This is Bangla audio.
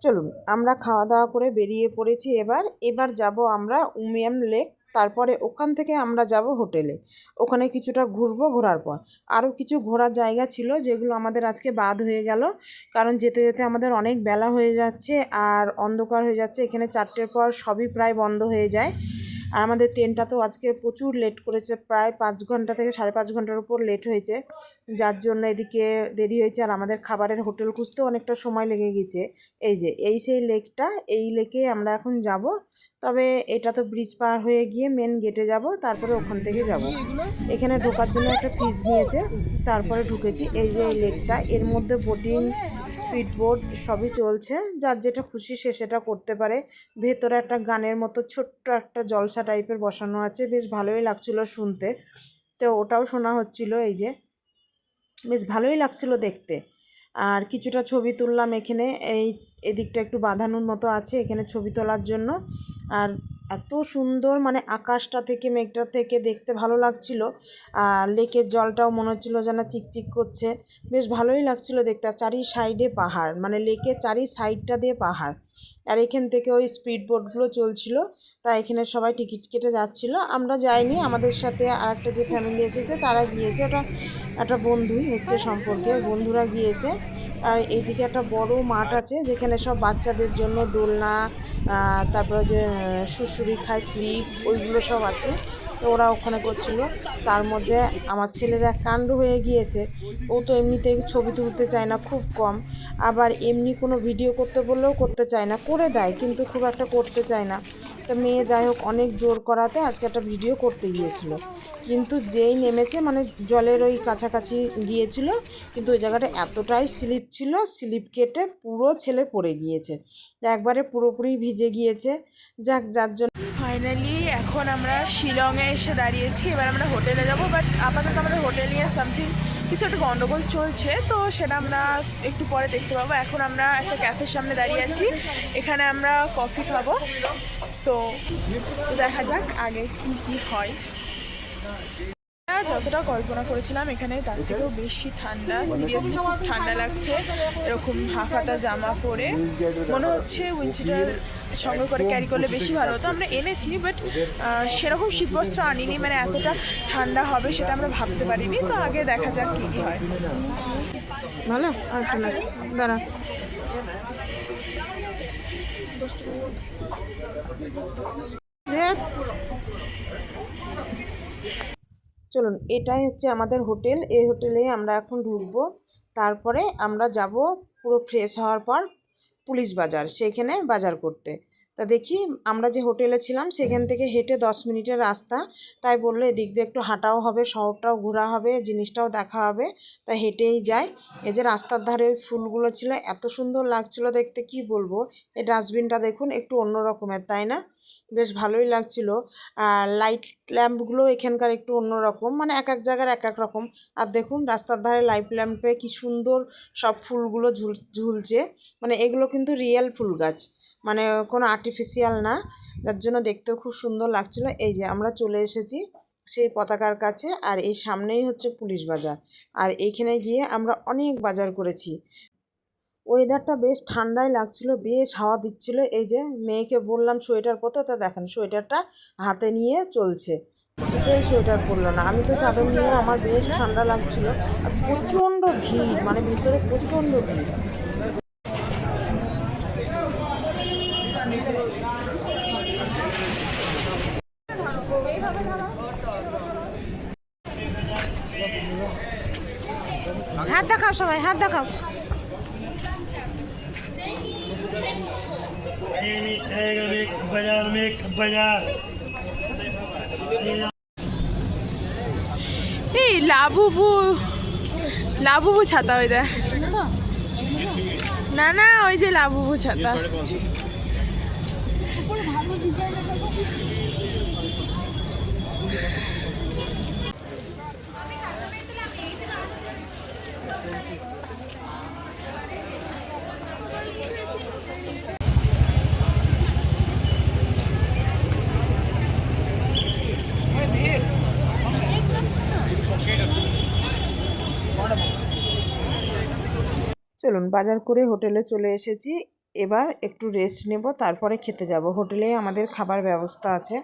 চলুন, আমরা খাওয়া দাওয়া করে বেরিয়ে পড়েছি এবার। এবার যাব আমরা উমিয়াম লেক, তারপরে ওখান থেকে আমরা যাব হোটেলে। ওখানে কিছুটা ঘুরবো ঘোরার পর। আরও কিছু ঘোরার জায়গা ছিল যেগুলো আমাদের আজকে বাদ হয়ে গেল, কারণ যেতে যেতে আমাদের অনেক বেলা হয়ে যাচ্ছে আর অন্ধকার হয়ে যাচ্ছে। এখানে চারটের পর সবই প্রায় বন্ধ হয়ে যায়। আর আমাদের ট্রেনটা তো আজকে প্রচুর লেট করেছে, প্রায় পাঁচ ঘণ্টা থেকে সাড়ে পাঁচ ঘণ্টার উপর লেট হয়েছে। যার জন্য এদিকে দেরি হয়েছে আর আমাদের খাবারের হোটেল খুঁজতেও অনেকটা সময় লেগে গেছে। এই যে, এই সেই লেকটা এই লেকে আমরা এখন যাব। তবে এটা তো ব্রিজ পার হয়ে গিয়ে মেন গেটে যাব, তারপরে ওখান থেকে যাব। এখানে ঢোকার জন্য একটা ফিজ নিয়েছে, তারপরে ঢুকেছি। এই যে এই লেকটা, এর মধ্যে বোটিং স্পিড বোট সবই চলছে। যার যেটা খুশি সে সেটা করতে পারে। ভেতরে একটা গানের মতো ছোট্ট একটা জলসা টাইপের বসানো আছে। বেশ ভালোই লাগছিল শুনতে। তো ওটাও শোনা হচ্ছিল এই যে। বেশ ভালোই লাগছিল দেখতে। আর কিছুটা ছবি তুললাম এখানে। এই এদিকটা একটু বাঁধানোর মতো আছে এখানে ছবি তোলার জন্য। আর এত সুন্দর মানে আকাশটা থেকে, মেঘটা থেকে দেখতে ভালো লাগছিল। আর লেকের জলটাও মনে হচ্ছিল যেন চিকচিক করছে। বেশ ভালোই লাগছিল দেখতে। আর চারি সাইডে পাহাড় মানে লেকের চারি সাইডটা দিয়ে পাহাড়। আর এখান থেকে ওই স্পিড বোটগুলো চলছিল, তা এখানে সবাই টিকিট কেটে যাচ্ছিল। আমরা যাইনি, আমাদের সাথে আর একটা যে ফ্যামিলি এসেছে, তারা গিয়েছে। ওটা একটা বন্ধুই হচ্ছে সম্পর্কে, বন্ধুরা গিয়েছে। আর এইদিকে একটা বড় মাঠ আছে, যেখানে সব বাচ্চাদের জন্য দোলনা তারপরে যে সুসুরি খায় স্লিপ ওইগুলো সব আছে। তো ওরা ওখানে করছিল। তার মধ্যে আমার ছেলের এক কাণ্ড হয়ে গিয়েছে। ও তো এমনিতে ছবি তুলতে চায় না, খুব কম। আবার এমনি কোনো ভিডিও করতে বললেও করতে চায় না, করে দেয়, কিন্তু খুব একটা করতে চায় না। তো মেয়ে যাই হোক, অনেক জোর করাতে আজকে একটা ভিডিও করতে গিয়েছিল। কিন্তু যেই নেমেছে মানে জলের ওই কাছাকাছি গিয়েছিল, কিন্তু ওই জায়গাটা এতটাই স্লিপ ছিল, স্লিপ কেটে পুরো ছেলে পড়ে গিয়েছে। একবারে পুরোপুরি ভিজে গিয়েছে। যাক, যার জন্য ফাইনালি এখন আমরা শিলংয়ে এসে দাঁড়িয়েছি। এবার আমরা হোটেলে যাব বাট আপাতত আমাদের হোটেল নিয়ে সামথিং কিছু একটা গন্ডগোল চলছে, তো সেটা আমরা একটু পরে দেখতে পাবো। এখন আমরা একটা ক্যাফের সামনে দাঁড়িয়ে আছি। এখানে আমরা কফি খাব। সো দেখা যাক আগে কি কি হয়। যতটা কল্পনা করেছিলাম এখানে তার থেকেও বেশি ঠান্ডা সিরিয়াসলি খুব ঠান্ডা লাগছে। এরকম হাফাতা জামা পরে। মনে হচ্ছে উইন্টার সংগ্রহ করে ক্যারি করলে বেশি ভালো হতো। আমরা এনেছি বাট সেরকম শীতবস্ত্র আনিনি। মানে এতটা ঠান্ডা হবে সেটা আমরা ভাবতে পারিনি। তো আগে দেখা যাক কী কী হয়। ভালো? আর দাঁড়া। দেখ। চলুন, এটাই হচ্ছে আমাদের হোটেল। এই হোটেলে আমরা এখন ঢুকবো। তারপরে আমরা যাব পুরো ফ্রেশ হওয়ার পর পুলিশ বাজার, সেখানে বাজার করতে। তা দেখি, আমরা যে হোটেলে ছিলাম, সেখান থেকে হেঁটে দশ মিনিটের রাস্তা। তাই বলল, এদিক দিয়ে একটু হাঁটাও হবে, শহরটাও ঘোরা হবে, জিনিসটাও দেখা হবে। তাই হেঁটেই যাই। এই যে রাস্তার ধারে ওই ফুলগুলো ছিল, এত সুন্দর লাগছিল দেখতে, কি বলব? এই ডাস্টবিনটা দেখুন, একটু অন্য রকমের তাই না? বেশ ভালোই লাগছিল। আর লাইট ল্যাম্পগুলো এখানকার একটু অন্যরকম মানে এক এক জায়গার এক এক রকম। আর দেখুন, রাস্তার ধারে লাইট ল্যাম্পে কি সুন্দর সব ফুলগুলো ঝুল, ঝুলছে। মানে এগুলো কিন্তু রিয়েল ফুল গাছ। মানে কোনো আর্টিফিশিয়াল না। যার জন্য দেখতেও খুব সুন্দর লাগছিল। এই যে আমরা চলে এসেছি সেই পতাকার কাছে, আর এই সামনেই হচ্ছে পুলিশ বাজার। আর এইখানে গিয়ে আমরা অনেক বাজার করেছি। ওয়েদারটা বেশ ঠান্ডাই লাগছিল, বেশ হাওয়া দিচ্ছিল। এই যে মেয়েকে বললাম সোয়েটার পরতে, তা দেখেন সোয়েটারটা হাতে নিয়ে চলছে। কিছুতেই সোয়েটার পরলো না। আমি তো চাদর নিয়ে আমার বেশ ঠান্ডা লাগছিল। আর প্রচণ্ড ভিড় মানে ভিতরে প্রচণ্ড ভিড়। হাত দেখাও সবাই, হাত দেখাও। नहीं खाएगा में बाजार में बाजार এই লাবুবু লাবুবু ছাতা ওই দেখ না না ওই যে লাবুবু ছাতা চলুন বাজার করে হোটেলে চলে এসেছি। এবার একটু রেস্ট নেব, তারপরে খেতে যাব। হোটেলে আমাদের খাবার ব্যবস্থা আছে।